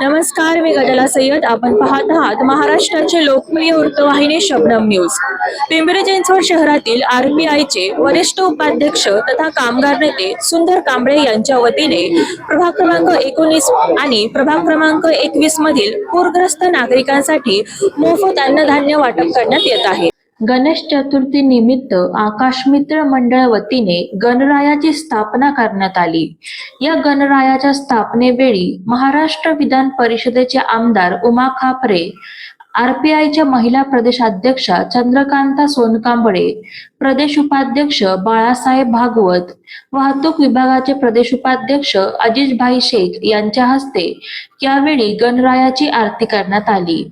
नमस्कार मी गजला सय्यद. आपण पाहत आहात महाराष्ट्राचे लोकप्रिय वृत्तवाहिनी शबनम न्यूज. पिंपरी चिंचवड शहरातील आरपीआयचे वरिष्ठ उपाध्यक्ष तथा कामगार नेते सुंदर कांबळे यांच्या वतीने प्रभाग क्रमांक एकोणीस आणि प्रभाग क्रमांक एकवीस मधील पूरग्रस्त नागरिकांसाठी मोफत अन्नधान्य वाटप करण्यात येत आहे. गणेश चतुर्थी निमित्त आकाश मित्र मंडळ वतीने गणरायाची स्थापना करण्यात आली. या गणरायाच्या स्थापनेवेळी महाराष्ट्र विधान परिषदेचे आमदार उमा खापरे आरपीआयच्या महिला प्रदेशाध्यक्षा चंद्रकांता सोनकांबळे प्रदेश उपाध्यक्ष बाळासाहेब भागवत वाहतूक विभागाचे प्रदेश उपाध्यक्ष अजिजभाई शेख यांच्या हस्ते यावेळी गणरायाची आरती करण्यात आली.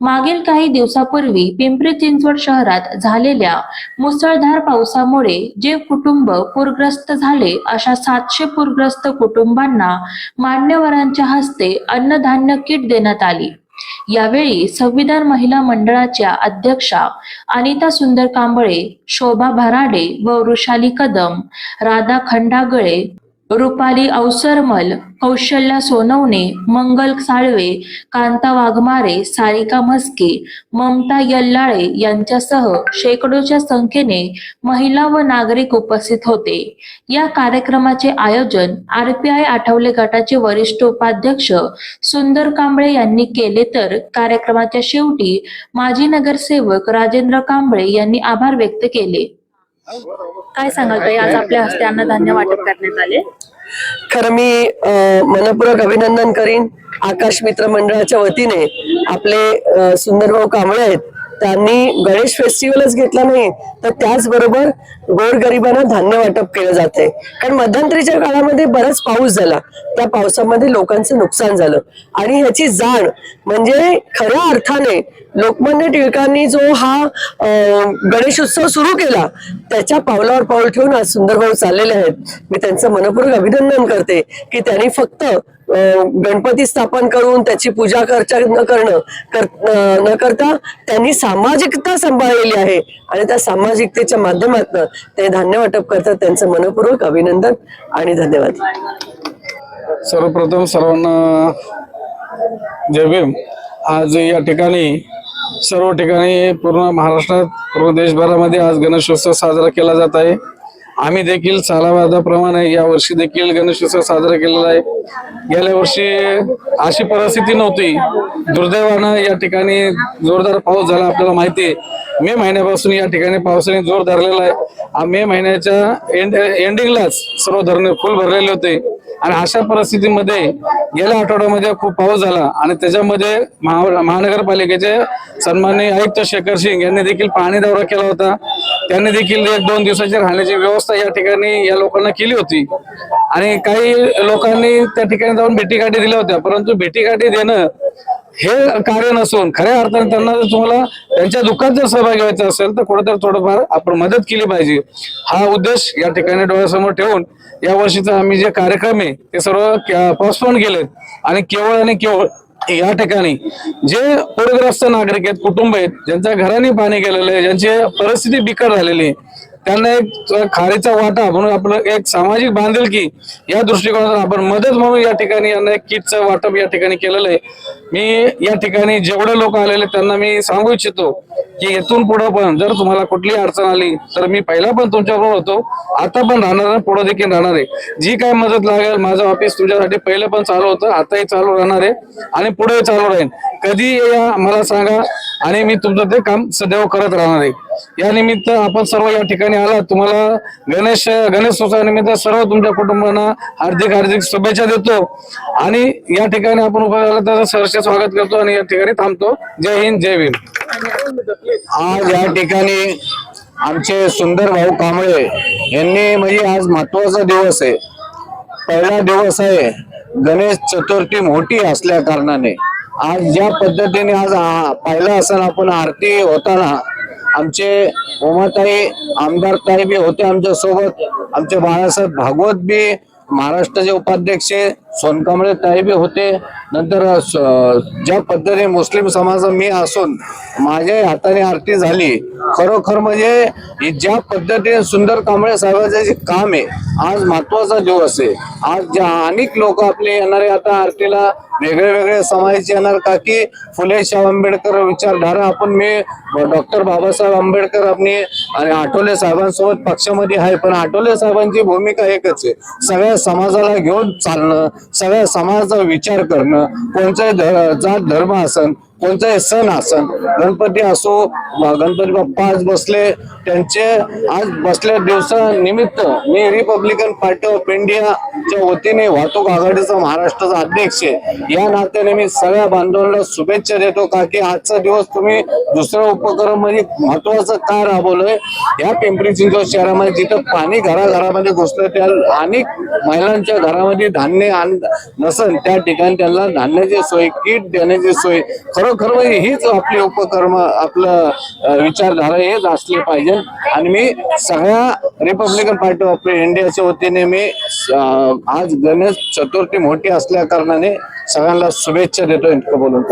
मागील काही दिवसापूर्वी पिंपरी चिंचवड शहरात झालेल्या मुसळधार पावसामुळे जे कुटुंब पूरग्रस्त झाले अशा सातशे पूरग्रस्त कुटुंबांना मान्यवरांच्या हस्ते अन्नधान्य किट देण्यात आली. यावेळी संविधान महिला मंडळाच्या अध्यक्षा अनिता सुंदर कांबळे शोभा भराडे व वृषाली कदम राधा खंडागळे रुपाली अवसरमल कौशल्या सोनवणे मंगल साळवे कांता वाघमारे सारिका म्हस्के ममता यल्लाळे यांच्यासह शेकडोच्या संख्येने महिला व नागरिक उपस्थित होते. या कार्यक्रमाचे आयोजन आरपीआय आठवले गटाचे वरिष्ठ उपाध्यक्ष सुंदर कांबळे यांनी केले तर कार्यक्रमाच्या शेवटी माजी नगरसेवक राजेंद्र कांबळे यांनी आभार व्यक्त केले. काय सांगाल ताई? आज आपल्या हस्ते अन्नधान्य वाटप करण्यात आले. खरं मी मनपूर्वक अभिनंदन करीन आकाश मित्र मंडळाच्या वतीने. आपले सुंदरभाऊ कांबळे आहेत. त्यांनी गणेश फेस्टिवलच घेतला नाही तर त्याचबरोबर गोरगरिबांना धान्य वाटप केलं जाते कारण मध्यंतरीच्या काळामध्ये बराच पाऊस झाला. त्या पावसामध्ये लोकांचं नुकसान झालं. आणि ह्याची जाण म्हणजे खऱ्या अर्थाने लोकमान्य टिळकांनी जो हा गणेश उत्सव सुरू केला त्याच्या पावलावर पाऊल ठेवून आज सुंदरभाऊ चाललेले आहेत. मी त्यांचं मनपूर्वक अभिनंदन करते की त्यांनी फक्त गणपती स्थापन करून त्याची पूजा करता न करणं कर- न करता त्यांनी सामाजिकता सांभाळलेली आहे. आणि त्या सामाजिकतेच्या माध्यमातून ते धान्य वाटप करतात. त्यांचं मनपूर्वक अभिनंदन आणि धन्यवाद. सर्वप्रथम सर्वांना जय भीम. आज या ठिकाणी सर्व ठिकाणी पूर्ण महाराष्ट्रात पूर्ण देशभरामध्ये आज गणेशोत्सव साजरा केला जात आहे. आम्ही देखील सालावादाप्रमाणे या वर्षी देखील गणेशोत्सव साजरा केलेला आहे. गेल्या वर्षी अशी परिस्थिती नव्हती. दुर्दैवानं या ठिकाणी जोरदार पाऊस झाला आपल्याला माहिती आहे. मे महिन्यापासून या ठिकाणी पावसाने जोर धरलेला आहे. मे महिन्याच्या एंड एंडिंगलाच सर्व धरणे फुल भरलेले होते. आणि अशा परिस्थितीमध्ये गेल्या आठवड्यामध्ये खूप पाऊस झाला आणि त्याच्यामध्ये महानगरपालिकेचे सन्माननीय आयुक्त शेखर सिंग यांनी देखील पाणी दौरा केला होता. त्यांनी देखील एक दोन दिवसाची राहण्याची व्यवस्था या ठिकाणी या लोकांना केली होती. आणि काही लोकांनी त्या ठिकाणी जाऊन भेटीगाठी दिल्या होत्या. परंतु भेटीगाठी देणं हे कार्य नसून खऱ्या अर्थाने त्यांना जर तुम्हाला त्यांच्या दुःखात जर सहभागी व्हायचं असेल तर कुठेतरी थोडंफार आपण मदत केली पाहिजे. हा उद्देश या ठिकाणी डोळ्यासमोर ठेवून या वर्षीचा आम्ही जे कार्यक्रम आहे ते सर्व पोस्टपोन केलेत. आणि केवळ आणि केवळ या ठिकाणी जे पूरग्रस्त नागरिक आहेत कुटुंब आहेत ज्यांच्या घराने पाणी गेलेलं आहे ज्यांची परिस्थिती बिकट झालेली आहे त्यांना एक खारीचा वाटा म्हणून आपलं एक सामाजिक बांधिलकी या दृष्टिकोनातून आपण मदत म्हणून या ठिकाणी यांना एक किटचं वाटप या ठिकाणी केलेलं आहे. मी या ठिकाणी जेवढे लोक आलेले त्यांना मी सांगू इच्छितो की इथून पुढे पण जर तुम्हाला कुठली अडचण आली तर मी पहिला पण तुमच्याबरोबर होतो आता पण राहणार आहे पुढे देखील राहणार आहे. जी काय मदत लागेल माझं ऑफिस तुझ्यासाठी पहिलं पण चालू होतं आताही चालू राहणार आहे आणि पुढे चालू राहील. कधी या मला सांगा आणि मी तुमचं ते काम सदैव करत राहणार आहे. या निमित्त आपण सर्व या ठिकाणी आला तुम्हाला गणेश गणेश निमित्त सर्व तुमच्या कुटुंबांना हार्दिक हार्दिक शुभेच्छा देतो. आणि या ठिकाणी आपण उभा झाला त्याचं सहर्ष स्वागत करतो आणि या ठिकाणी थांबतो. जय हिंद जय भीम. आज या ठिकाणी आमचे सुंदर भाऊ कांबळे यांनी म्हणजे आज महत्त्वाचा दिवस आहे. पहिला दिवस आहे गणेश चतुर्थी मोठी असल्या कारणाने. आज ज्या पद्धतीने आज पाहिलं असं आपण आरती होताना आमचे उमाताई आमदारताई बी होते आमच्यासोबत आमचे बाळासाहेब भागवत बी महाराष्ट्राचे उपाध्यक्ष सोनकांबळे ताईबी होते. नंतर ज्या पद्धतीने मुस्लिम समाज मी असून माझ्या हाताने आरती झाली. खरोखर म्हणजे ज्या पद्धतीने सुंदर कांबळे साहेबांचे जे काम आहे आज महत्त्वाचा दिवस आहे. आज ज्या अनेक लोक आपले येणारे आता आरतीला वेगळे वेगळे समाजाचे येणार का की फुले शाह आंबेडकर विचारधारा आपण मी डॉक्टर बाबासाहेब आंबेडकर आपली आणि आठवले साहेबांसोबत पक्षामध्ये आहे. पण आठवले साहेबांची भूमिका एकच आहे. सगळ्या समाजाला घेऊन चालणं सगळ्या समाजाचा विचार करणं कोणताही जात धर्म असन कोणताही सण असण गणपती असो गणपती बाप्पा आज बसले त्यांचे आज बसल्या दिवसानिमित्त मी रिपब्लिकन पार्टी ऑफ इंडियाच्या वतीने वाहतूक आघाडीचा महाराष्ट्राचा अध्यक्ष आहे. या नात्याने मी सगळ्या बांधवांना शुभेच्छा देतो का की आजचा दिवस तुम्ही दुसरा उपक्रम म्हणजे महत्वाचं का राबवलंय? या पिंपरी चिंचवड शहरामध्ये जिथं पाणी घराघरामध्ये घुसलं त्या अनेक महिलांच्या घरामध्ये धान्य आण- नसन त्या ठिकाणी त्यांना धान्याची सोय किट देण्याची सोय खरोखर म्हणजे हीच आपली उपक्रम आपलं विचारधारा हेच असले पाहिजे. आणि मी सगळ्या रिपब्लिकन पार्टी ऑफ इंडियाच्या वतीने मी आज गणेश चतुर्थी मोठी असल्या कारणाने सगळ्यांना शुभेच्छा देतो इतकं बोलून.